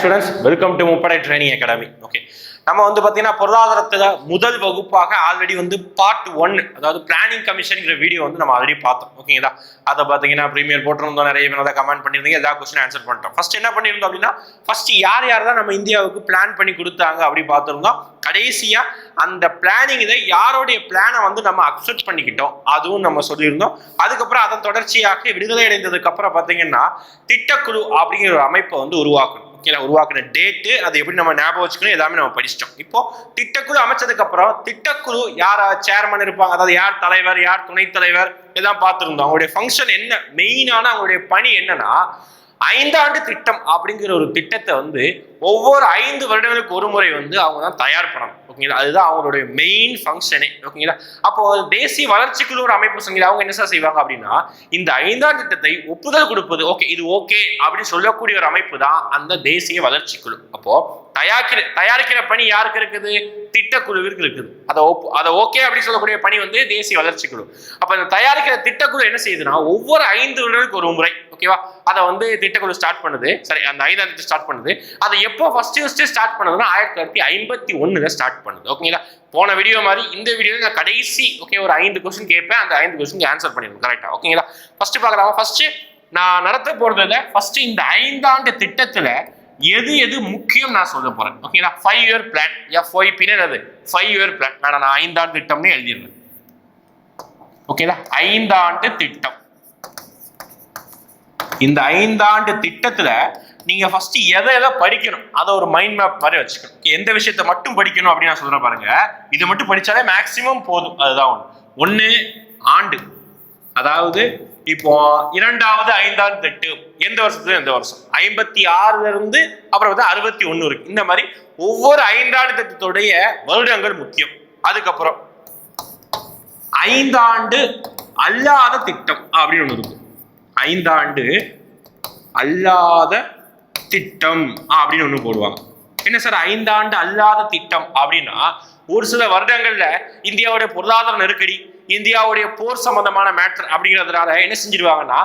Students welcome to Muppadai training academy okay நம்ம வந்து பார்த்தீங்கன்னா பொருளாதாரத்தில் முதல் வகுப்பாக ஆல்ரெடி வந்து பார்ட் ஒன் அதாவது பிளானிங் கமிஷன்ங்கிற வீடியோ வந்து நம்ம ஆல்ரெடி பார்த்தோம். ஓகேங்களா அதை பார்த்தீங்கன்னா ப்ரீமியர் போட்டிருந்தோம் நிறைய பேர் அதை கமெண்ட் பண்ணியிருந்தீங்க எல்லா கொஸ்டின் ஆன்சர் பண்ணிட்டோம். ஃபர்ஸ்ட் என்ன பண்ணியிருந்தோம் அப்படின்னா ஃபர்ஸ்ட் யார் யார் தான் நம்ம இந்தியாவுக்கு பிளான் பண்ணி கொடுத்தாங்க அப்படி பார்த்துருந்தோம். கடைசியாக அந்த பிளானிங் இதை யாருடைய பிளானை வந்து நம்ம அக்செப்ட் பண்ணிக்கிட்டோம் அதுவும் நம்ம சொல்லியிருந்தோம். அதுக்கப்புறம் அதன் தொடர்ச்சியாக விடுதலை அடைந்ததுக்கு அப்புறம் பார்த்தீங்கன்னா திட்டக்குழு அப்படிங்கிற ஒரு அமைப்பை வந்து உருவாக்கணும். இல்லை உருவாக்கின டேட்டு அதை எப்படி நம்ம ஞாபகம் வச்சுக்கணும் எல்லாமே நம்ம படிச்சிட்டோம். இப்போ திட்டக்குழு அமைச்சதுக்கப்புறம் திட்டக்குழு யார் சேர்மன் இருப்பாங்க அதாவது யார் தலைவர் யார் துணைத் தலைவர் எல்லாம் பார்த்துருந்தோம். அவங்களுடைய ஃபங்க்ஷன் என்ன? மெயினான அவங்களுடைய பணி என்னன்னா ஐந்தாண்டு திட்டம் அப்படிங்கிற ஒரு திட்டத்தை வந்து ஒவ்வொரு ஐந்து வருடங்களுக்கு ஒரு முறை வந்து அவங்க தான் தயார் பண்ணணும். ஓகேங்களா அதுதான் அவங்களுடைய மெயின் ஃபங்க்ஷனே ஓகேங்களா அப்போ தேசிய வளர்ச்சிக்குழு ஒரு அமைப்பு சொன்னீங்க அவங்க என்ன சார் செய்வாங்க அப்படின்னா இந்த ஐந்தாண்டு திட்டத்தை ஒப்புதல் கொடுப்பது ஓகே இது ஓகே அப்படின்னு சொல்லக்கூடிய ஒரு அமைப்பு தான் அந்த தேசிய வளர்ச்சிக்குழு. அப்போ தயாரிக்கிற தயாரிக்கிற பணி யாருக்கு இருக்குது? திட்டக்குழுவிற்கு இருக்குது. அதை ஒப்பு அதை ஓகே அப்படின்னு சொல்லக்கூடிய பணி வந்து தேசிய வளர்ச்சிக்குழு. அப்போ இந்த தயாரிக்கிற திட்டக்குழு என்ன செய்யுதுன்னா ஒவ்வொரு ஐந்து வருடங்களுக்கு ஒரு முறை ஓகேவா? அதை வந்து திட்டக்குழு ஸ்டார்ட் பண்ணுது. சரி அந்த ஐந்தாம் திட்டம் ஸ்டார்ட் பண்ணுது. அதை எப்போ ஃபர்ஸ்ட் ஃபர்ஸ்ட் ஸ்டார்ட் பண்ணதுன்னா ஆயிரத்தி தொள்ளாயிரத்தி ஐம்பத்தி ஒன்றுல ஸ்டார்ட் பண்ணுது. ஓகேங்களா? போன வீடியோ மாதிரி இந்த வீடியோவில் நான் கடைசி ஓகே ஒரு ஐந்து கொஸ்டின் கேட்பேன். அந்த ஐந்து கொஸ்டின் ஆன்சர் பண்ணிடுவோம் கரெக்டாக ஓகேங்களா? ஃபர்ஸ்ட் பார்க்கலாமா? ஃபர்ஸ்ட் நான் நடத்த போறதுல ஃபர்ஸ்ட் இந்த ஐந்தாண்டு திட்டத்தில் எது எது முக்கியம் நான் சொல்ல போறேன். ஓகேங்களா? ஃபைவ் இயர் பிளான் எஃப்ஒய்பின்னு என்னது? ஃபைவ் இயர் பிளான் நான் நான் ஐந்தாண்டு திட்டம்னு எழுதிடுறேன். ஓகேங்களா? ஐந்தாண்டு திட்டம். இந்த ஐந்தாண்டு திட்டத்துல நீங்க ஃபர்ஸ்ட் எதை எதை படிக்கணும்? அதை ஒரு மைண்ட் மேப் மாதிரி வச்சுக்கணும். எந்த விஷயத்தை மட்டும் படிக்கணும் அப்படின்னு நான் சொல்றேன் பாருங்க. இது மட்டும் படிச்சாலே மேக்சிமம் போதும். அதுதான் ஒன்று ஒன்று ஆண்டு. அதாவது இப்போ இரண்டாவது ஐந்தாண்டு திட்டம் எந்த வருஷத்துல? எந்த வருஷம்? ஐம்பத்தி ஆறுல இருந்து அப்புறம் வந்து அறுபத்தி ஒண்ணு இருக்கு. இந்த மாதிரி ஒவ்வொரு ஐந்தாண்டு திட்டத்துடைய வருடங்கள் முக்கியம். அதுக்கப்புறம் ஐந்தாண்டு அல்லாத திட்டம் அப்படின்னு ஒன்று இருக்கு. ஐந்தாண்டு அல்லாத திட்டம் அப்படின்னு ஒன்று போடுவாங்க. என்ன சார் ஐந்தாண்டு அல்லாத திட்டம் அப்படின்னா ஒரு சில வருடங்கள்ல இந்தியாவுடைய பொருளாதார நெருக்கடி இந்தியாவுடைய போர் சம்பந்தமான மேட்டர் அப்படிங்கிறதுனால என்ன செஞ்சிருவாங்கன்னா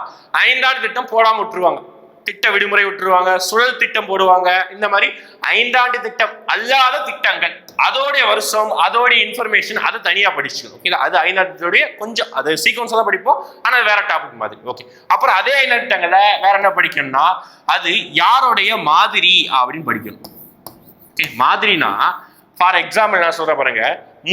ஐந்தாண்டு திட்டம் போடாமல் விட்டுருவாங்க. திட்ட விடுமுறை விட்டுருவாங்க சுழல் திட்டம் போடுவாங்க. இந்த மாதிரி ஐந்தாண்டு திட்டம் அல்லாத திட்டங்கள். அதோடைய வருஷம் அதோடைய இன்ஃபர்மேஷன் அதை தனியாக படிச்சுக்கணும். ஓகே அது ஐநாட்டுடைய கொஞ்சம் அது சீக்வன்ஸாக தான் படிப்போம். ஆனால் வேற டாபிக் மாதிரி. ஓகே அப்புறம் அதே ஐநாட்டங்களை வேற என்ன படிக்கணும்னா அது யாருடைய மாதிரி அப்படின்னு படிக்கணும். ஓகே மாதிரினா ஃபார் எக்ஸாம்பிள் நான் சொல்ற பாருங்க.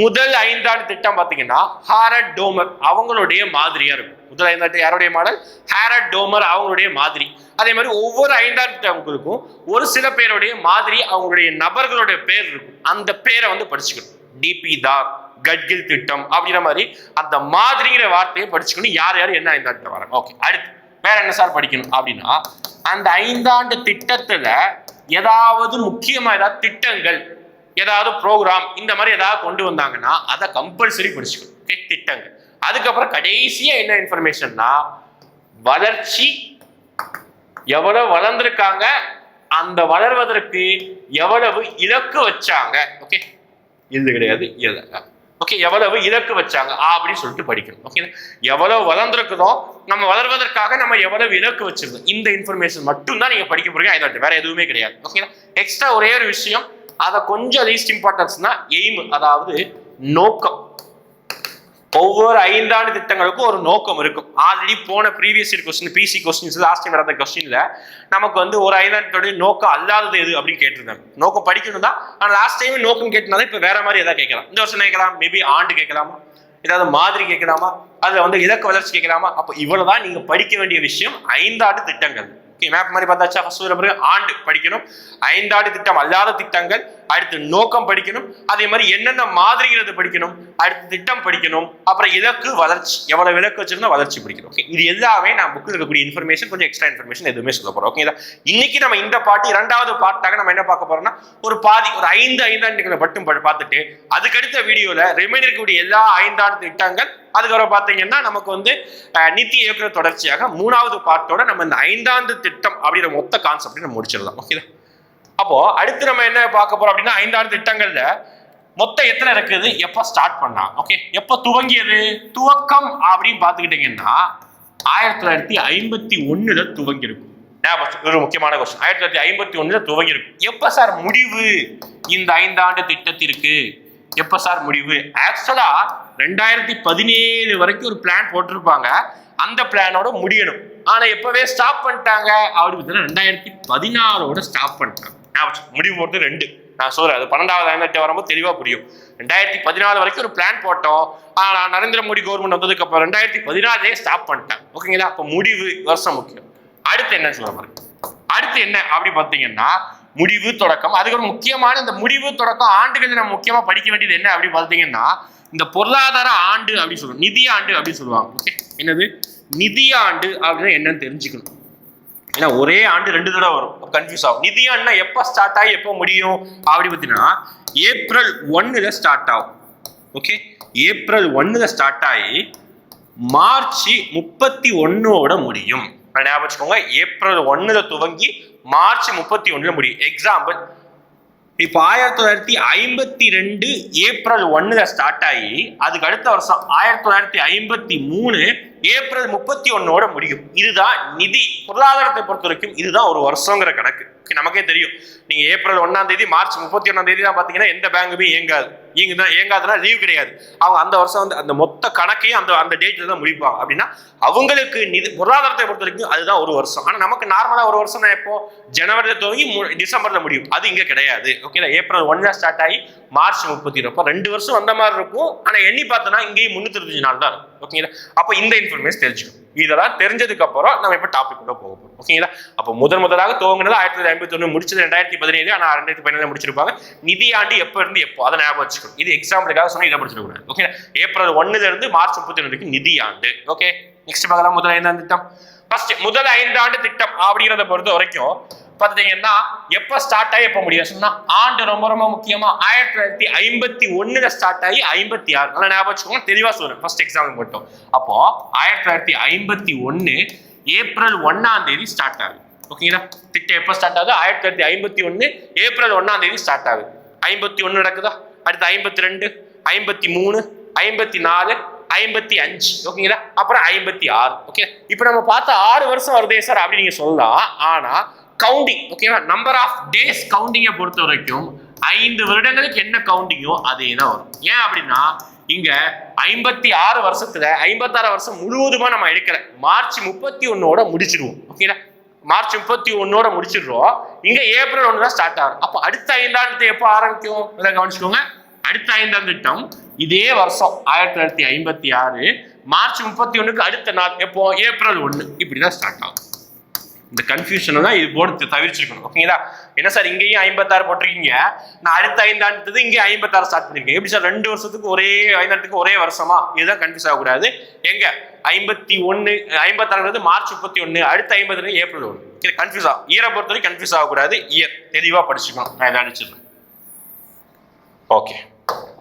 முதல் ஐந்தாண்டு திட்டம் பார்த்தீங்கன்னா ஹாரட் டோமர் அவங்களுடைய மாதிரியா இருக்கும். முதல் ஐந்தாட்டு யாருடைய மாடல்? ஹேரட் டோமர் அவங்களுடைய மாதிரி. அதே மாதிரி ஒவ்வொரு ஐந்தாண்டு திட்டங்களுக்கும் ஒரு சில பேருடைய மாதிரி அவங்களுடைய நபர்களுடைய பேர் இருக்கும். அந்த பேரை வந்து படிச்சுக்கணும். டிபி தார் கட்கில் திட்டம் அப்படிங்கிற மாதிரி அந்த மாதிரிங்கிற வார்த்தையை படிச்சுக்கணும். யார் யார் என்ன ஐந்தாண்டு வராங்க? ஓகே அடுத்து. வேற என்ன சார் படிக்கணும் அப்படின்னா அந்த ஐந்தாண்டு திட்டத்துல ஏதாவது முக்கியமா ஏதாவது திட்டங்கள் ஏதாவது ப்ரோக்ராம் இந்த மாதிரி ஏதாவது கொண்டு வந்தாங்கன்னா அதை கம்பல்சரி படிச்சுக்கணும். திட்டங்கள். அதுக்கப்புறம் கடைசியா என்ன இன்ஃபர்மேஷன்னா வளர்ச்சி எவ்வளவு வளர்ந்துருக்காங்க அந்த வளர்வதற்கு எவ்வளவு இலக்கு வச்சாங்க. ஓகே இது கிடையாது ஓகே எவ்வளவு இலக்கு வச்சாங்க அப்படின்னு சொல்லிட்டு படிக்கணும். ஓகே எவ்வளவு வளர்ந்துருக்குதோ நம்ம வளர்வதற்காக நம்ம எவ்வளவு இலக்கு வச்சிருக்கோம் இந்த இன்ஃபர்மேஷன் மட்டும் தான் நீங்க படிக்க போறீங்க இதை வேற எதுவுமே கிடையாது. ஓகே எக்ஸ்ட்ரா ஒரே ஒரு விஷயம் அதை கொஞ்சம் லீஸ்ட் இம்பார்ட்டன்ஸ்னா எய்ம் அதாவது நோக்கம். ஒவ்வொரு ஐந்தாண்டு திட்டங்களுக்கும் ஒரு நோக்கம் இருக்கும். ஆல்ரெடி போன previous year question PC questions last time நடந்த கொஸ்டின்ல நமக்கு வந்து ஒரு ஐந்தாண்டுடைய நோக்கம் அல்லாதது எது அப்படின்னு கேட்டிருந்தாங்க. நோக்கம் படிக்கணும் தான் ஆனால் லாஸ்ட் டைம் நோக்கம் கேட்டனால இப்போ வேற மாதிரி எதாவது கேட்கலாம். இந்த வருஷம் கேட்கலாம்? மேபி ஆண்டு கேட்கலாமா? ஏதாவது மாதிரி கேட்கலாமா? அதுல வந்து இலக்க வளர்ச்சி கேட்கலாமா? அப்போ இவ்வளவுதான் நீங்க படிக்க வேண்டிய விஷயம். ஐந்தாண்டு திட்டங்கள். ஓகே மேப் மாதிரி பார்த்தாச்சா? ஃபர்ஸ்ட் ஒரு பிறகு ஆண்டு படிக்கணும். ஐந்தாண்டு திட்டம் அல்லாத திட்டங்கள். அடுத்து நோக்கம் படிக்கணும். அதே மாதிரி என்னென்ன மாதிரிங்கிறது படிக்கணும். அடுத்து திட்டம் படிக்கணும். அப்புறம் இலக்கு வளர்ச்சி. எவ்வளவு இலக்கு வச்சிருந்தா வளர்ச்சி படிக்கணும். ஓகே இது எல்லாமே நான் புக்கில் இருக்கக்கூடிய இன்ஃபர்மேஷன் கொஞ்சம் எக்ஸ்ட்ரா இன்ஃபர்மேஷன் எதுவுமே சொல்ல போறோம். ஓகே இன்னைக்கு நம்ம இந்த பாட்டு இரண்டாவது பாட்டாக நம்ம என்ன பார்க்க போறோம்னா ஒரு பாதி ஒரு ஐந்து ஐந்தாண்டுகளை மட்டும் பார்த்துட்டு அதுக்கடுத்த வீடியோல ரிமைன் இருக்கக்கூடிய எல்லா ஐந்தாண்டு திட்டங்கள் அதுக்கப்புறம் பார்த்தீங்கன்னா நமக்கு வந்து நித்தி இயக்குற தொடர்ச்சியாக மூணாவது பாட்டோட நம்ம இந்த ஐந்தாண்டு திட்டம் அப்படிங்கிற மொத்த கான்செப்டையும் நம்ம முடிச்சிடலாம். ஓகே அப்போ அடுத்து நம்ம என்ன பார்க்க போறோம் அப்படின்னா ஐந்தாண்டு திட்டங்கள்ல மொத்தம் எத்தனை இருக்குது? எப்போ ஸ்டார்ட் பண்ணா? ஓகே எப்போ துவங்கியது? துவக்கம் அப்படின்னு பார்த்துக்கிட்டீங்கன்னா ஆயிரத்தி தொள்ளாயிரத்தி ஐம்பத்தி ஒன்றில் துவங்கியிருக்கும். ஒரு முக்கியமான கொஸ்டின் ஆயிரத்தி தொள்ளாயிரத்தி ஐம்பத்தி ஒன்றில் துவங்கியிருக்கும். எப்போ சார் முடிவு? இந்த ஐந்தாண்டு திட்டத்திற்கு எப்போ சார் முடிவு? ஆக்சுவலாக ரெண்டாயிரத்தி பதினேழு வரைக்கும் ஒரு பிளான் போட்டிருப்பாங்க. அந்த பிளானோட முடியணும். ஆனால் எப்போவே ஸ்டாப் பண்ணிட்டாங்க. அப்படின்னு பார்த்தீங்கன்னா ரெண்டாயிரத்தி பதினாறோட ஸ்டாப் பண்ணிட்டாங்க. முடிவு போட்டு ரெண்டு. நான் சொல்றேன் அது பன்னெண்டாவது ஐந்தாண்டு வரும்போது தெளிவாக புரியும். ரெண்டாயிரத்தி பதினாலு வரைக்கும் ஒரு பிளான் போட்டோம். ஆனால் நரேந்திர மோடி கவர்மெண்ட் வந்ததுக்கு அப்புறம் ரெண்டாயிரத்தி பதினாலே ஸ்டாப் பண்ணிட்டேன். ஓகேங்களா அப்போ முடிவு வருஷம் முக்கியம். அடுத்து என்ன சொல்ல பாருங்க அடுத்து என்ன? அப்படி பார்த்தீங்கன்னா முடிவு தொடக்கம். அதுக்கு ஒரு முக்கியமான இந்த முடிவு தொடக்கம் ஆண்டுகள் நம்ம முக்கியமாக படிக்க வேண்டியது என்ன அப்படி பார்த்தீங்கன்னா இந்த பொருளாதார ஆண்டு அப்படின்னு சொல்லுவோம் நிதி ஆண்டு அப்படின்னு சொல்லுவாங்க. ஓகே என்னது? நிதி ஆண்டு அப்படின்னு என்னன்னு தெரிஞ்சுக்கணும். ஏன்னா ஒரே ஆண்டு ரெண்டு தடவை வரும். கன்ஃபியூஸ் ஆகும். நிதியான்னா எப்போ ஸ்டார்ட் ஆகி எப்போ முடியும்? அப்படி பார்த்தீங்கன்னா ஏப்ரல் ஒன்னுல ஸ்டார்ட் ஆகும். ஓகே ஏப்ரல் ஒன்னுல ஸ்டார்ட் ஆகி மார்ச் முப்பத்தி ஒன்னோட முடியும். ஞாபகம் வச்சுக்கோங்க ஏப்ரல் ஒன்னுல துவங்கி மார்ச் முப்பத்தி ஒண்ணுல முடியும். எக்ஸாம்பிள் இப்போ ஆயிரத்தி தொள்ளாயிரத்தி ஐம்பத்தி ரெண்டு ஏப்ரல் ஒன்னுல ஸ்டார்ட் ஆகி அதுக்கு அடுத்த வருஷம் ஆயிரத்தி தொள்ளாயிரத்தி ஐம்பத்தி மூணு ஏப்ரல் முப்பத்தி ஒன்னோட முடியும். இதுதான் நிதி பொருளாதாரத்தை பொறுத்த வரைக்கும் இதுதான் ஒரு வருஷங்கிற கணக்கு. நமக்கே தெரியும். நீங்க ஏப்ரல் ஒன்னாம் தேதி மார்ச் முப்பத்தி ஒன்னாம் தேதி தான் பாத்தீங்கன்னா எந்த பேங்குமே இயங்காது. இங்கே தான் ஏங்காதனா லீவ் கிடையாது. அவங்க அந்த வருஷம் வந்து அந்த மொத்த கணக்கையும் அந்த அந்த டேட்ல தான் முடிப்பாங்க. அப்படின்னா அவங்களுக்கு நிதி பொருளாதாரத்தை பொறுத்த வரைக்கும் அதுதான் ஒரு வருஷம். ஆனா நமக்கு நார்மலா ஒரு வருஷம் எப்போ? ஜனவரியில் துவங்கி மு- டிசம்பர்ல முடியும். அது இங்க கிடையாது. ஓகேங்களா ஏப்ரல் ஒன்ல ஸ்டார்ட் ஆகி மார்ச் முப்பத்தி இருப்போம் ரெண்டு வருஷம் வந்த மாதிரி இருக்கும். ஆனா எண்ணி பார்த்தோன்னா இங்கேயும் முன்னூத்தி இருபத்தஞ்சு நாள் தான் இருக்கும். ஓகேங்களா அப்போ இந்த இன்ஃபர்மேஷன் தெரிஞ்சுக்கணும். இதெல்லாம் தெரிஞ்சதுக்கு அப்புறம் நம்ம இப்போ டாபிக் கூட போக போகிறோம் ஓகேங்களா அப்போ முதன் முதலாக துவங்கினது ஆயிரத்தி தொள்ளாயிரத்தி ஐம்பத்தி ஒன்று முடிச்சது ரெண்டாயிரத்தி பதினேழு. ஆனால் ரெண்டாயிரத்தி பதினேழு முடிச்சிருப்பாங்க. நிதி ஆண்டு எப்போ இருந்து எப்போ? அதை ஞாபகம் வச்சுக்கணும். இது எக்ஸாம்பிளுக்காக சொன்னால் இதை படிச்சிருக்கூடாது ஓகே ஏப்ரல் ஒன்னுல இருந்து மார்ச் முப்பத்தி ஒன்று வரைக்கும் நிதி ஆண்டு ஓகே நெக்ஸ்ட் பார்க்கலாம். முதல் ஐந்தாண்டு திட்டம். ஃபர்ஸ்ட் முதல் ஐந்தாண்டு திட்டம் அப்படிங்கிறத பொறுத்த வரைக்கும் பார்த்தீங்கன்னா எப்போ ஸ்டார்ட் ஆகி எப்போ முடியும்? சொன்னால் ஆண்டு ரொம்ப ரொம்ப முக்கியமாக ஆயிரத்தி தொள்ளாயிரத்தி ஐம்பத்தி ஒன்றில் ஸ்டார்ட் ஆகி ஐம்பத்தி ஆறு. நல்லா ஞாபகம் வச்சுக்கோங்க தெளிவாக சொல்கிறேன் ஃபர்ஸ்ட் எக்ஸாம்பிள் மட்டும். அப்போது ஆயிரத்தி தொள்ளாயிரத்தி ஐம்பத்தி ஒன்று ஏப்ரல் ஒன்றாம் தேதி ஸ்டார்ட் ஆகுது. ஓகேங்களா திட்டம் எப்போ ஸ்டார்ட் ஆகுது? ஆயிரத்தி தொள்ளாயிரத்தி ஐம்பத்தி ஒன்று ஏப்ரல் ஒன்றாம் தேதி ஸ்டார்ட் ஆகுது. ஐம்பத்தி ஒன்று நடக்குதா? அடுத்து ஐம்பத்தி ரெண்டு ஐம்பத்தி மூணு ஐம்பத்தி நாலு ஐம்பத்தி அஞ்சு. ஓகேங்களா அப்புறம் ஐம்பத்தி ஆறு. ஓகே இப்போ நம்ம பார்த்தா ஆறு வருஷம் வருதே சார் அப்படின்னு நீங்கள் சொல்லலாம். ஆனால் கவுண்டிங் ஓகேவா நம்பர் ஆஃப் டேஸ் கவுண்டிங்கை பொறுத்த வரைக்கும் ஐந்து வருடங்களுக்கு என்ன கவுண்டிங்கோ அதே தான் வரும். ஏன் அப்படின்னா இங்க ஐம்பத்தி ஆறு வருஷத்துல ஐம்பத்தாறு வருஷம் முழுவதுமா நம்ம எடுக்கல. மார்ச் முப்பத்தி ஒன்னோட முடிச்சிருவோம் ஓகேங்களா மார்ச் முப்பத்தி ஒன்னோட முடிச்சிடுறோம். இங்க ஏப்ரல் ஒன்று தான் ஸ்டார்ட் ஆகும். அப்போ அடுத்த ஐந்தாண்டு எப்போ ஆரம்பிக்கும்? இதை கவனிச்சுக்கோங்க. அடுத்த ஐந்தாம் திட்டம் இதே வருஷம் ஆயிரத்தி தொள்ளாயிரத்தி ஐம்பத்தி ஆறு. மார்ச் முப்பத்தி ஒன்றுக்கு அடுத்த நாள் எப்போ? ஏப்ரல் ஒன்று இப்படிதான் ஸ்டார்ட் ஆகும். இந்த கன்ஃபியூஷனை தான் இது போர்டு தவிர்ச்சிருக்கணும். ஓகேங்களா என்ன சார் இங்கேயும் ஐம்பத்தாறு போட்டிருக்கீங்க? நான் அடுத்த ஐந்தாண்டுது இங்கே ஐம்பத்தாறு ஸ்டார்ட் பண்ணிருக்கேன் எப்படி சார் ரெண்டு வருஷத்துக்கு ஒரே ஐந்தாண்டுக்கு ஒரே வருஷமா? இதுதான் கன்ஃபியூஸ் ஆகக்கூடாது. எங்க? ஐம்பத்தி ஒன்று ஐம்பத்தாறுங்கிறது மார்ச் முப்பத்தி ஒன்று அடுத்த ஐம்பது ஏப்ரல் ஒன்று கன்ஃபியூஸ் ஆகும் இயரை பொறுத்த வரைக்கும் கன்ஃபியூஸ் ஆகக்கூடாது. இயர் தெளிவாக படிச்சுக்கணும். நான் இதை அடிச்சிடுறேன் ஓகே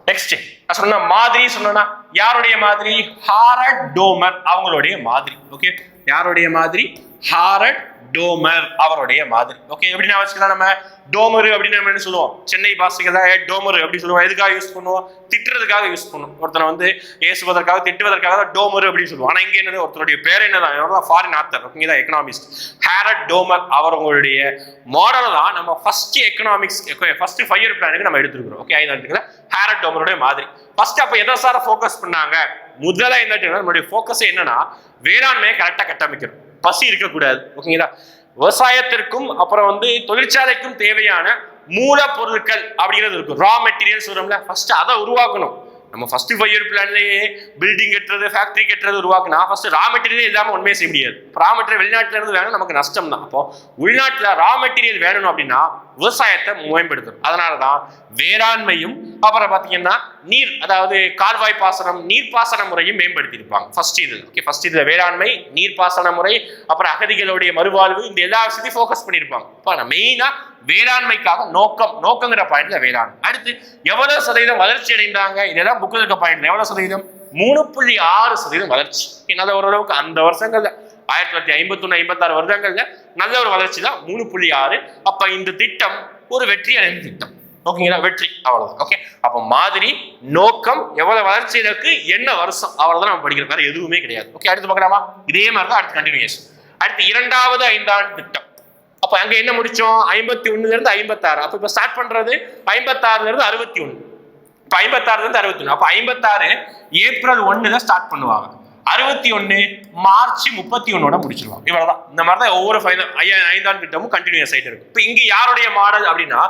நெக்ஸ்ட் நான் சொன்ன மாதிரி சொன்னா யாருடைய மாதிரி? ஹாரட் டோமர் அவங்களுடைய மாதிரி. ஓகே யாருடைய மாதிரி? ஹாரட் டோமர் அவருடைய மாதிரி. ஓகே எப்படின்னா வச்சுக்கலாம் நம்ம டோமரு அப்படின்னு நம்ம என்ன சொல்லுவோம்? சென்னை பாஷைக்கு தான் டோமரு அப்படி சொல்லுவோம். எதுக்காக யூஸ் பண்ணுவோம்? திட்டுறதுக்காக யூஸ் பண்ணுவோம். ஒருத்தனை வந்து ஏசுவதற்காக திட்டுவதற்காக தான் டோமரு அப்படின்னு சொல்லுவோம். ஆனால் இங்கே என்னது? ஒருத்தருடைய பேர் என்னதான் ஃபாரின் ஆத்தர் தான் எக்கனாமிஸ்ட் ஹேரட் டோமர் அவர்களுடைய மாடல் தான் நம்ம first economics first five year பிளானுக்கு நம்ம எடுத்துருக்கிறோம். ஓகே ஐந்தாண்டுல ஹேரட் டோமருடைய மாதிரி. ஃபர்ஸ்ட் அப்போ எதை சார ஃபோக்கஸ் பண்ணாங்க? முதல்ல என்ன நம்மளுடைய ஃபோக்கஸ் என்னன்னா வேளாண்மையை கரெக்டாக கட்டமைக்கிறோம் பசி இருக்கக்கூடாது ஓகேங்களா? விவசாயத்திற்கும் அப்புறம் வந்து தொழிற்சாலைக்கும் தேவையான மூலப்பொருட்கள் அப்படிங்கிறது இருக்கும். ரா மெட்டீரியல்ஸ் வரும்ல ஃபர்ஸ்ட் அதை உருவாக்கணும். நம்ம ஃபர்ஸ்ட் ஃபைவ் இயர் பிளான்லேயே பில்டிங் கட்டுறது ஃபேக்டரி கட்டுறது உருவாக்குனா ஃபர்ஸ்ட் ரா மெட்டீரியல் இல்லாமல் ஒன்றுமே செய்ய முடியாது. ரா மெட்டீரியல் வெளிநாட்டில இருந்து வேணும் நமக்கு நஷ்டம் தான் அப்போ உள்நாட்டில் ரா மெட்டீரியல் வேணும் அப்படின்னா விவசாயத்தை மேம்படுத்தணும். அதனால தான் வேளாண்மையும் அப்புறம் பார்த்தீங்கன்னா நீர் அதாவது கால்வாய் பாசனம் நீர்ப்பாசன முறையும் மேம்படுத்தியிருப்பாங்க. ஃபர்ஸ்ட் இது. ஓகே ஃபர்ஸ்ட் இதுல வேளாண்மை நீர்ப்பாசன முறை அப்புறம் அகதிகளுடைய மறுவாழ்வு இந்த எல்லா விஷயத்தையும் ஃபோக்கஸ் பண்ணியிருப்பாங்க. இப்போ நான் மெயினாக வேளாண்மைக்காக நோக்கம் நோக்கங்கிற பாயிண்ட்ல வேளாண் அடுத்து எவ்வளவு சதவீதம் வளர்ச்சி அடைந்தாங்க? இதெல்லாம் புக்கில் இருக்க பாயிண்ட் எவ்வளவு சதவீதம்? மூணு புள்ளி ஆறு சதவீதம் வளர்ச்சி. என்னது ஓரளவுக்கு அந்த வருஷங்கள்ல ஆயிரத்தி தொள்ளாயிரத்தி ஐம்பத்தி ஒன்று ஐம்பத்தாறு வருடங்கள்ல நல்ல ஒரு வளர்ச்சி தான் மூணு புள்ளி ஆறு. அப்ப இந்த திட்டம் ஒரு வெற்றி அடைந்த திட்டம். ஓகேங்களா? வெற்றி. அவ்வளவுதான். ஓகே? அப்ப மாதிரி நோக்கம் எவ்வளவு வளர்ச்சி இருக்கு என்ன வருஷம்? அவ்வளவுதான் நம்ம படிக்கிற வேற எதுவுமே கிடையாது. ஓகே? அடுத்து பார்க்கலாமா? இதே மாதிரி தான் அடுத்து கண்டினியூஷன் அடுத்து இரண்டாவது ஐந்தாண்டு திட்டம். அப்ப அங்க என்ன முடிச்சோம்? ஐம்பத்தி ஒண்ணுல இருந்து ஐம்பத்தாறு. அப்ப இப்ப ஸ்டார்ட் பண்றது ஐம்பத்தாறுல இருந்து அறுபத்தி ஒன்று இப்ப ஐம்பத்தாறுல இருந்து அறுபத்தி ஒன்று அப்ப ஐம்பத்தாறு ஏப்ரல் ஒன்னுல ஸ்டார்ட் பண்ணுவாங்க. அறுபத்தி ஒன்று மார்ச் முப்பத்தி ஒன்னோட முடிச்சிருவாங்க. இவ்வளவுதான். இந்த மாதிரி தான் ஒவ்வொரு ஃபைனல் ஐந்தாண்டு திட்டமும் கண்டினியூஸ் ஆயிட்டு இருக்கு. இப்போ இங்க யாருடைய மாடல் அப்படின்னா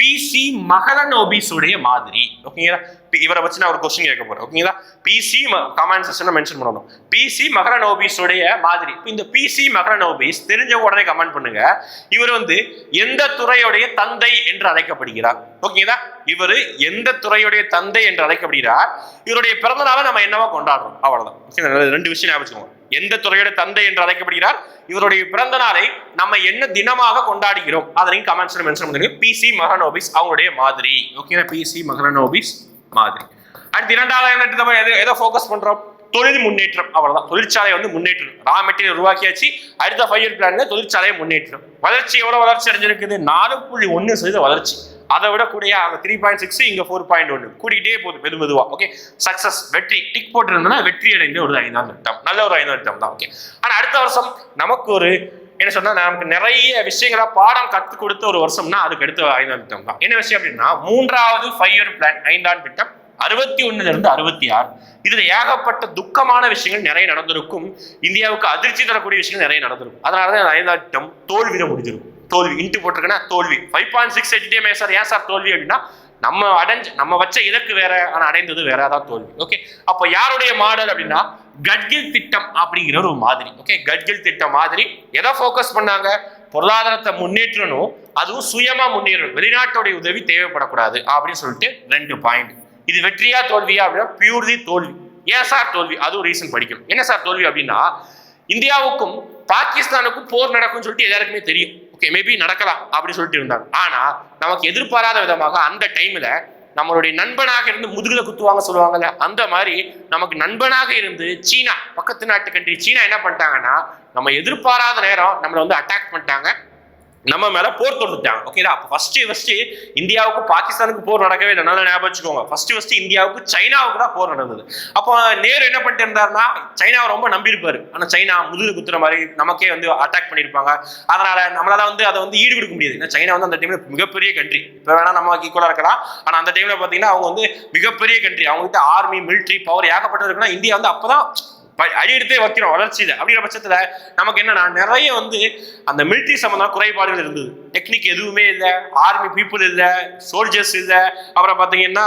பிசி மகளனோபிஸ் உடைய மாதிரி. ஓகேங்களா இவரை வச்சு நான் ஒரு கொஸ்டின் கேட்க போறேன். ஓகேங்களா பிசி கமெண்ட் செக்ஷன்ல மென்ஷன் பண்ணணும். பிசி மகரனோபிஸ் உடைய மாதிரி. இந்த பிசி மகரனோபிஸ் தெரிஞ்ச உடனே கமெண்ட் பண்ணுங்க. இவர் வந்து எந்த துறையுடைய தந்தை என்று அழைக்கப்படுகிறார். ஓகேங்களா இவர் எந்த துறையுடைய தந்தை என்று அழைக்கப்படுகிறார். இவருடைய பிறந்த நாளை நம்ம என்னவா கொண்டாடுறோம். அவ்வளவுதான். ரெண்டு விஷயம் ஞாபகம் வச்சுக்கோங்க. எந்த துறையுடைய தந்தை என்று அழைக்கப்படுகிறார்? இவருடைய பிறந்த நாளை நம்ம என்ன தினமாக கொண்டாடுகிறோம்? அதனையும் கமெண்ட்ஸ் மென்ஷன் பண்ணுங்க பிசி மகனோபிஸ் அவங்களுடைய மாதிரி. ஓகேங்களா பிசி மகனோபிஸ் மாதிரி. அடுத்து இரண்டாவது என்ன நம்ம எது எதை ஃபோக்கஸ் பண்றோம். தொழில் முன்னேற்றம். அவ்வளவுதான். தொழிற்சாலை வந்து முன்னேற்றம். ரா மெட்டீரியல் உருவாக்கியாச்சு. அடுத்த ஃபைவ் இயர் பிளான்ல தொழிற்சாலை முன்னேற்றம். வளர்ச்சி எவ்வளவு வளர்ச்சி அடைஞ்சிருக்குது? நாலு புள்ளி ஒன்று சதவீத வளர்ச்சி. அதை விட கூடிய அந்த த்ரீ பாயிண்ட் சிக்ஸ் இங்க ஃபோர் பாயிண்ட் ஒன்று கூட்டிகிட்டே போகுது மெது மெதுவா. ஓகே சக்சஸ் வெற்றி. டிக் போட்டு வெற்றி அடைந்த ஒரு ஐந்தாவது திட்டம் நல்ல ஒரு ஐந்தாவது திட்டம் தான் ஓகே ஆனா அடுத்த வருஷம் நமக்கு ஒரு என்ன சொன்னா நமக்கு நிறைய விஷயங்களா பாடம் கற்றுக் கொடுத்த ஒரு வருஷம்னா அதுக்கு அடுத்த ஐந்தாம் திட்டம் தான். என்ன விஷயம் அப்படின்னா மூன்றாவது ஃபைவ் இயர் பிளான் ஐந்தாம் திட்டம் அறுபத்தி ஒண்ணுல இருந்து அறுபத்தி ஆறு. இதுல ஏகப்பட்ட துக்கமான விஷயங்கள் நிறைய நடந்திருக்கும். இந்தியாவுக்கு அதிர்ச்சி தரக்கூடிய விஷயங்கள் நிறைய நடந்திருக்கும். அதனாலதான் ஐந்தாம் திட்டம் தோல்வியில முடிஞ்சிருக்கும் தோல்வி இன்ட்டு போட்டிருக்கேன்னா தோல்வி. Five point six HDMA sir ஏன் சார் தோல்வி அப்படின்னா நம்ம அடைஞ்சு நம்ம வச்ச இலக்கு வேற ஆனா அடைந்தது வேற தான் தோல்வி. ஓகே அப்போ யாருடைய மாடல் அப்படின்னா கட்கில் திட்டம் அப்படிங்கிற ஒரு மாதிரி. ஓகே கட்கில் திட்டம் மாதிரி. எதை ஃபோக்கஸ் பண்ணாங்க? பொருளாதாரத்தை முன்னேற்றணும். அதுவும் சுயமா முன்னேறணும். வெளிநாட்டுடைய உதவி தேவைப்படக்கூடாது அப்படின்னு சொல்லிட்டு ரெண்டு பாயிண்ட் இது வெற்றியா தோல்வியா அப்படின்னா பியூர்லி தோல்வி. ஏன் சார் தோல்வி? அதுவும் ரீசன் படிக்கணும். என்ன சார் தோல்வி அப்படின்னா இந்தியாவுக்கும் பாகிஸ்தானுக்கும் போர் நடக்கும்னு சொல்லிட்டு எல்லாருக்குமே தெரியும். ஓகே மேபி நடக்கலாம் அப்படின்னு சொல்லிட்டு இருந்தாங்க. ஆனா நமக்கு எதிர்பாராத விதமாக அந்த டைம்ல நம்மளுடைய நண்பனாக இருந்து முதுகுல குத்துவாங்க சொல்லுவாங்கல்ல அந்த மாதிரி நமக்கு நண்பனாக இருந்து சீனா பக்கத்து நாட்டு கண்ட்ரி சீனா என்ன பண்ணிட்டாங்கன்னா நம்ம எதிர்பாராத நேரம் நம்மளை வந்து அட்டாக் பண்ணிட்டாங்க. நம்ம மேல போர் தொடுத்துட்டாங்க. ஓகேடா அப்போ ஃபர்ஸ்ட் ஃபர்ஸ்ட் இந்தியாவுக்கும் பாகிஸ்தானுக்கு போர் நடக்கவே இல்லை. நல்லா ஞாபகம் வச்சுக்கோங்க. ஃபர்ஸ்ட் ஃபர்ஸ்ட் இந்தியாவுக்கு சைனாவுக்கு தான் போர் நடந்தது. அப்போ நேரு என்ன பண்ணிட்டு இருந்தாருன்னா சைனாவை ரொம்ப நம்பியிருப்பாரு. ஆனா சைனா முதுகு குத்துற மாதிரி நமக்கே வந்து அட்டாக் பண்ணியிருப்பாங்க. அதனால நம்மளால வந்து அதை வந்து ஈடு கொடுக்க முடியாது. ஏன்னா சைனா வந்து அந்த டைம்ல மிகப்பெரிய கண்ட்ரி இப்போ வேணா நம்ம ஈக்குவலா இருக்கலாம். ஆனா அந்த டைம்ல பாத்தீங்கன்னா அவங்க வந்து மிகப்பெரிய கண்ட்ரி அவங்க கிட்ட ஆர்மி மிலிட்ரி பவர் ஏகப்பட்டது இருக்குன்னா இந்தியா வந்து அப்பதான் ப- அடி எடுத்தே வைக்கிறோம் வளர்ச்சியில. அப்படிங்கிற பட்சத்துல நமக்கு என்னன்னா நிறைய வந்து அந்த மிலிட்ரி சம்பந்தமான குறைபாடுகள் இருந்தது. டெக்னிக் எதுவுமே இல்லை ஆர்மி பீப்புள் இல்லை சோல்ஜர்ஸ் இல்லை. அப்புறம் பார்த்தீங்கன்னா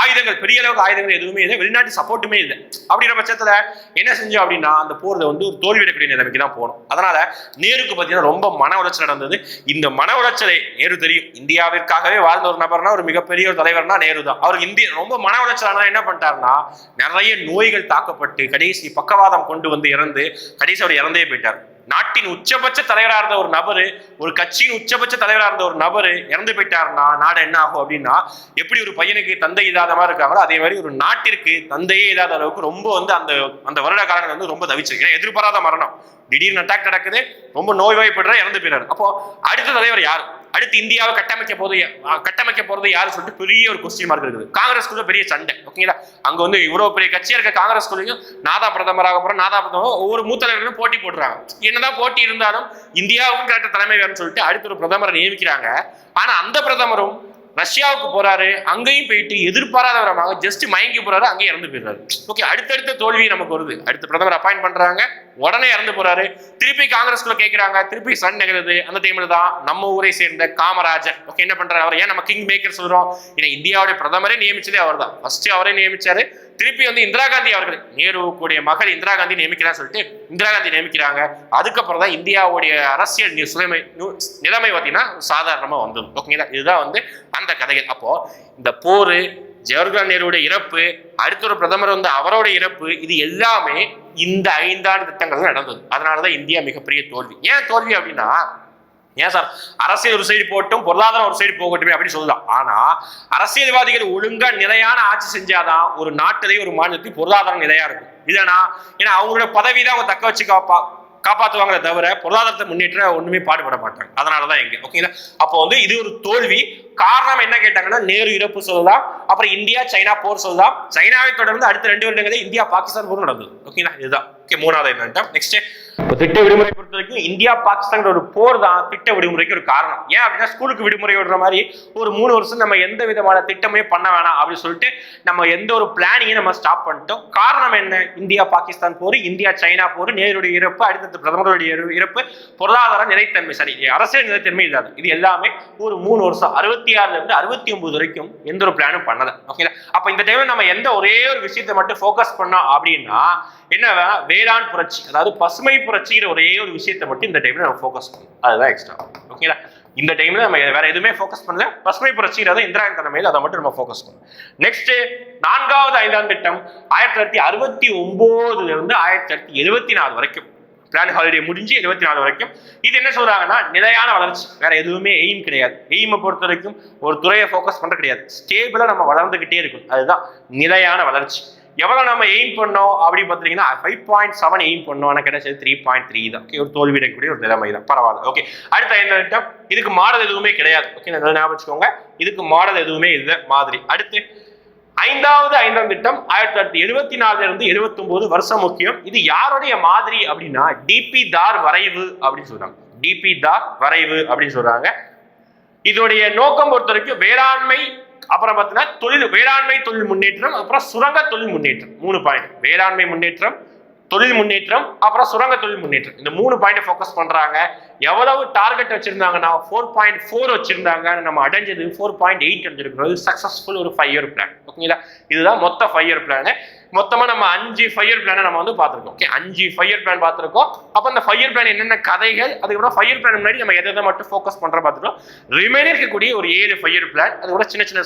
ஆயுதங்கள் பெரிய அளவுக்கு ஆயுதங்கள் எதுவுமே இல்லை. வெளிநாட்டு சப்போர்ட்டுமே இல்லை. அப்படிங்கிற பட்சத்தில் என்ன செஞ்சோம் அப்படின்னா அந்த போரில் வந்து ஒரு தோல்வியடையக்கூடிய நிலைமைக்கு தான் போனோம். அதனால் நேருக்கு பார்த்தீங்கன்னா ரொம்ப மன உளைச்சல் நடந்தது. இந்த மன உளைச்சலை நேரு தெரியும். இந்தியாவிற்காகவே வாழ்ந்த ஒரு நபர்னா ஒரு மிகப்பெரிய ஒரு தலைவர்னா நேரு தான். அவர் இந்திய ரொம்ப மன உளைச்சலானா என்ன பண்ணிட்டாருன்னா நிறைய நோய்கள் தாக்கப்பட்டு கடைசி பக்கவாதம் கொண்டு வந்து இறந்து கடைசி அவர் இறந்தே போயிட்டார். நாட்டின் உச்சபட்ச தலைவராக இருந்த ஒரு நபர் ஒரு கட்சியின் உச்சபட்ச தலைவராக இருந்த ஒரு நபர் இறந்து போயிட்டாருன்னா நாடு என்ன ஆகும் அப்படின்னா எப்படி ஒரு பையனுக்கு தந்தை இல்லாத மாதிரி இருக்காங்களோ அதே மாதிரி ஒரு நாட்டிற்கு தந்தையே இல்லாத அளவுக்கு ரொம்ப வந்து அந்த அந்த வருட காலங்கள் வந்து ரொம்ப தவிச்சிருக்கு. ஏன்னா எதிர்பாராத மரணம். திடீர்னு அட்டாக் நடக்குது ரொம்ப நோய்வாய்ப்படுற இறந்து போயிறாரு. அப்போ அடுத்த தலைவர் யார்? அடுத்து இந்தியாவை கட்டமைக்க போது கட்டமைக்க போறது யாரு சொல்லிட்டு பெரிய ஒரு கொஸ்டின் மார்க் இருக்குது. காங்கிரஸ்குள்ள பெரிய சண்டை ஓகேங்களா அங்க வந்து இவ்வளவு பெரிய கட்சியா இருக்க காங்கிரஸ்குள்ளேயும் நாதா பிரதமராக போற நாதா பிரதமர் ஒவ்வொரு மூத்த தலைவர்களும் போட்டி போடுறாங்க. என்னதான் போட்டி இருந்தாலும் இந்தியாவுக்கும் கரெக்ட் தலைமை வேணும்னு சொல்லிட்டு அடுத்த ஒரு பிரதமரை நியமிக்கிறாங்க. ஆனா அந்த பிரதமரும் ரஷ்யாவுக்கு போறாரு அங்கேயும் போயிட்டு எதிர்பாராத விதமாக ஜஸ்ட் மயங்கி போறாரு அங்கேயும் இறந்து போயிடுறாரு. ஓகே அடுத்தடுத்த தோல்வி நமக்கு வருது. அடுத்த பிரதமர் அப்பாயிண்ட் பண்றாங்க. உடனே இறந்து போறாரு. திருப்பி காங்கிரஸ்குள்ள கேட்கிறாங்க திருப்பி சன் நிகழுது அந்த டைம்ல தான் நம்ம ஊரை சேர்ந்த காமராஜர். ஓகே என்ன பண்றாரு? அவர் ஏன் நம்ம கிங் மேக்கர் சொல்றோம்? ஏன்னா இந்தியாவுடைய பிரதமரே நியமிச்சதே அவர் தான் ஃபர்ஸ்ட் அவரே நியமிச்சாரு. திருப்பி வந்து இந்திரா காந்தி அவர்கள் நேரு கூடிய மகள் இந்திரா காந்தி நியமிக்கிறான்னு சொல்லிட்டு இந்திரா காந்தி நியமிக்கிறாங்க. அதுக்கப்புறம் தான் இந்தியாவுடைய அரசியல் நிலைமை நிலைமை பார்த்தீங்கன்னா சாதாரணமா வந்தது ஓகேங்களா இதுதான் வந்து அந்த கதைகள். அப்போ இந்த போர் ஜவஹர்லால் நேருடைய இறப்பு அடுத்த ஒரு பிரதமர் வந்து அவரோட இறப்பு இது எல்லாமே இந்த ஐந்தாண்டு திட்டங்கள் நடந்தது. அதனாலதான் இந்தியா மிகப்பெரிய தோல்வி. ஏன் தோல்வி அப்படின்னா ஏன் சார் அரசியல் ஒரு சைடு போட்டும் பொருளாதாரம் ஒரு சைடு போகட்டுமே அப்படின்னு சொல்லலாம். ஆனா அரசியல்வாதிகள் ஒழுங்கா நிலையான ஆட்சி செஞ்சாதான் ஒரு நாட்டிலேயே ஒரு மாநிலத்தில் பொருளாதாரம் நிலையா இருக்கும். இல்லைனா ஏன்னா அவங்களோட பதவி தான் அவங்க தக்க வச்சு காப்பாற்றுவாங்களே தவிர பொருளாதாரத்தை முன்னேற்ற ஒன்றுமே பாடுபட மாட்டாங்க. அதனாலதான் எங்கே ஓகேங்களா அப்போ வந்து இது ஒரு தோல்வி. காரணம் என்ன கேட்டாங்கன்னா நேரு இறப்பு சொல்லலாம் அப்புறம் இந்தியா சைனா போர் சொல்லலாம் சைனாவை தொடர்ந்து அடுத்த ரெண்டு வருடங்களே இந்தியா பாகிஸ்தான் போர் நடந்தது. ஓகேங்களா இதுதான். ஓகே மூணாவது என்னன்ட்டா. நெக்ஸ்ட் இப்போ திட்ட விடுமுறை பொறுத்த வரைக்கும் இந்தியா பாகிஸ்தான் ஒரு போர் தான் திட்ட விடுமுறைக்கு ஒரு காரணம். ஏன் அப்படின்னா ஸ்கூலுக்கு விடுமுறை விடுற மாதிரி ஒரு மூணு வருஷம் நம்ம எந்த விதமான திட்டமே பண்ண வேணாம் அப்படின்னு சொல்லிட்டு நம்ம எந்த ஒரு பிளானிங்கையும் நம்ம ஸ்டாப் பண்ணிட்டோம். காரணம் என்ன? இந்தியா பாகிஸ்தான் போர் இந்தியா சைனா போர் நேருடைய இறப்பு அடுத்தது பிரதமருடைய இறப்பு பொருளாதார நிலைத்தன்மை. சரி அரசியல் நிலைத்தன்மை இல்லாது இது எல்லாமே ஒரு மூணு வருஷம் அறுபத்தி ஆறுல இருந்து அறுபத்தி ஒன்பது வரைக்கும் எந்த ஒரு பிளானும் பண்ணல. ஓகேங்களா அப்ப இந்த டைம்ல நம்ம எந்த ஒரே ஒரு விஷயத்தை மட்டும் ஃபோக்கஸ் பண்ணோம் அப்படின்னா என்ன வேளாண் புரட்சி அதாவது பசுமை புரட்சிங்கிற ஒரே ஒரு விஷயத்தை மட்டும் இந்த டைம்ல நம்ம ஃபோக்கஸ் பண்ணணும். அதுதான் எக்ஸ்ட்ரா ஓகேங்களா இந்த டைம்ல நம்ம வேற எதுவுமே ஃபோக்கஸ் பண்ணல. பசுமை புரட்சிங்கிறத இந்திரா தலைமையில் அதை மட்டும் நம்ம ஃபோக்கஸ் பண்ணணும். நெக்ஸ்ட் நான்காவது ஐந்தாம் திட்டம் ஆயிரத்தி தொள்ளாயிரத்தி அறுபத்தி ஒன்பதுல இருந்து ஆயிரத்தி தொள்ளாயிரத்தி எழுபத்தி நாலு வரைக்கும். பிளான் ஹாலிடே முடிஞ்சு எழுபத்தி நாலு வரைக்கும். இது என்ன சொல்றாங்கன்னா நிலையான வளர்ச்சி. வேற எதுவுமே எய்ம் கிடையாது. எய்மை பொறுத்த வரைக்கும் ஒரு துறையை ஃபோக்கஸ் பண்ற கிடையாது. ஸ்டேபிளா நம்ம வளர்ந்துகிட்டே இருக்கும் அதுதான் நிலையான வளர்ச்சி. எவ்வளோ நம்ம எய்ம் பண்ணோம் அப்படி பார்த்தீங்கன்னா ஃபைவ் பாயிண்ட் செவன் எய்ம் பண்ணோம். ஆனால் கிடைச்சது த்ரீ பாயிண்ட் த்ரீ தான். ஓகே ஒரு தோல்விடக்கூடிய ஒரு நிலைமை தான். பரவாயில்ல. ஓகே அடுத்த என்ன இதுக்கு மாடல் எதுவுமே கிடையாது. ஓகே நல்லா ஞாபகம் வச்சுக்கோங்க. இதுக்கு மாடல் எதுவுமே இல்லை. மாதிரி. அடுத்து ஐந்தாவது ஐந்தாம் திட்டம் ஆயிரத்தி தொள்ளாயிரத்தி எழுபத்தி நாலுல இருந்து எழுபத்தி ஒன்பது வருஷம் முக்கியம். இது யாருடைய மாதிரி அப்படின்னா டிபி தார் வரைவு அப்படின்னு சொல்றாங்க. டிபி தார் வரைவு அப்படின்னு சொல்றாங்க. இதோடைய நோக்கம் பொறுத்த வரைக்கும் வேளாண்மை அப்புறம் பார்த்தீங்கன்னா தொழில் வேளாண்மை தொழில் முன்னேற்றம் அப்புறம் சுரங்க தொழில் முன்னேற்றம். மூணு பாயிண்ட் வேளாண்மை முன்னேற்றம் தொழில் முன்னேற்றம் அப்புறம் சுரங்க தொழில் முன்னேற்றம். இந்த மூணு பாயிண்ட் ஃபோக்கஸ் பண்றாங்க. எவ்வளவு டார்கெட் வச்சிருந்தாங்கன்னா ஃபோர் பாயிண்ட் ஃபோர் வச்சிருந்தாங்க நம்ம அடைஞ்சது ஃபோர் பாயிண்ட் எயிட் அடைஞ்சிருக்கிறது சக்சஸ்ஃபுல் ஒரு ஃபைவ் இயர் பிளான் ஓகேங்களா? இதுதான் மொத்த ஃபைவ் இயர் பிளான் மொத்தமா நம்ம அஞ்சு ஃபயர் இயர் பிளானை நம்ம வந்து பார்த்துருக்கோம். ஓகே அஞ்சு ஃபயர் பிளான் பார்த்துருக்கோம். அப்போ அந்த ஃபயர் பிளான் என்னென்ன கதைகள் அதுக்கப்புறம் ஃபயர் பிளான் முன்னாடி நம்ம எதை எதை மட்டும் ஃபோக்கஸ் பண்ற பார்த்துருக்கோம். ரிமைனிங் இருக்கக்கூடிய ஒரு ஏழு ஃபயர் பிளான் அதோட சின்ன சின்ன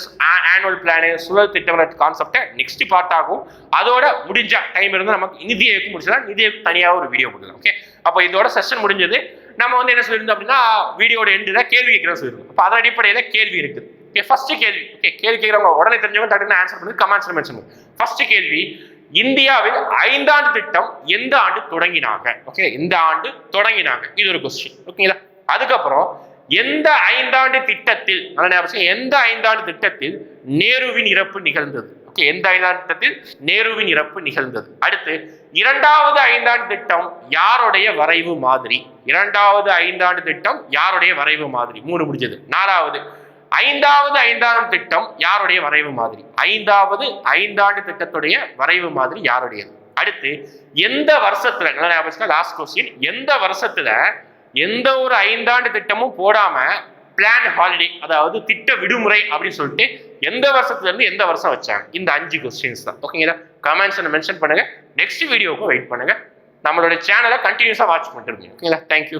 ஆனுவல் பிளானு சுழல் திட்டமிடல் கான்செப்டை நெக்ஸ்ட் பார்ட் ஆகும். அதோட முடிஞ்சா டைம் இருந்தால் நமக்கு நிதி இயக்கு நிதியை நிதி தனியாக ஒரு வீடியோ கொடுக்கலாம். ஓகே அப்போ இதோட செஷன் முடிஞ்சது. நம்ம வந்து என்ன சொல்லியிருந்தோம் அப்படின்னா வீடியோட எண்டில் கேள்வி கேட்கிறோம் சொல்லியிருக்கோம் அப்போ அதன் அடிப்படையில் கேள்வி இருக்குது ஓகே ஃபர்ஸ்ட் கேள்வி. ஓகே கேள்வி கேட்குறவங்க உடனே தெரிஞ்சவங்க டக்குன்னு ஆன்சர் பண்ணி கமெண்ட்ஸ்ல மென்ஷன் பண்ணுங்க. ஃபர்ஸ்ட் கேள்வி இந்தியாவில் ஐந்தாண்டு திட்டம் எந்த ஆண்டு தொடங்கினாங்க? ஓகே இந்த ஆண்டு தொடங்கினாங்க. இது ஒரு கொஸ்டின் ஓகேங்களா அதுக்கப்புறம் எந்த ஐந்தாண்டு திட்டத்தில் நல்ல ஞாபகம் எந்த ஐந்தாண்டு திட்டத்தில் நேருவின் இறப்பு நிகழ்ந்தது? ஓகே எந்த ஐந்தாண்டு திட்டத்தில் நேருவின் இறப்பு நிகழ்ந்தது. அடுத்து இரண்டாவது ஐந்தாண்டு திட்டம் யாருடைய வரைவு மாதிரி? இரண்டாவது ஐந்தாண்டு திட்டம் யாருடைய வரைவு மாதிரி? மூணு முடிஞ்சது. நாலாவது ஐந்தாவது ஐந்தாண்டு திட்டம் யாருடைய வரைவு மாதிரி? ஐந்தாவது ஐந்தாண்டு திட்டத்துடைய வரைவு மாதிரி யாருடையது? அடுத்து எந்த வருஷத்துல லாஸ்ட் கொஸ்டின் எந்த வருஷத்துல எந்த ஒரு ஐந்தாண்டு திட்டமும் போடாம பிளான் ஹாலிடே அதாவது திட்ட விடுமுறை அப்படின்னு சொல்லிட்டு எந்த வருஷத்துல இருந்து எந்த வருஷம் வச்சாங்க? இந்த அஞ்சு கொஸ்டின்ஸ் தான். ஓகேங்களா கமெண்ட்ஸ் மென்ஷன் பண்ணுங்க. நெக்ஸ்ட் வீடியோவுக்கு வெயிட் பண்ணுங்க. நம்மளோட சேனலை கண்டினியூஸா வாட்ச் பண்ணிட்டு இருக்கீங்க ஓகேங்களா தேங்க்யூ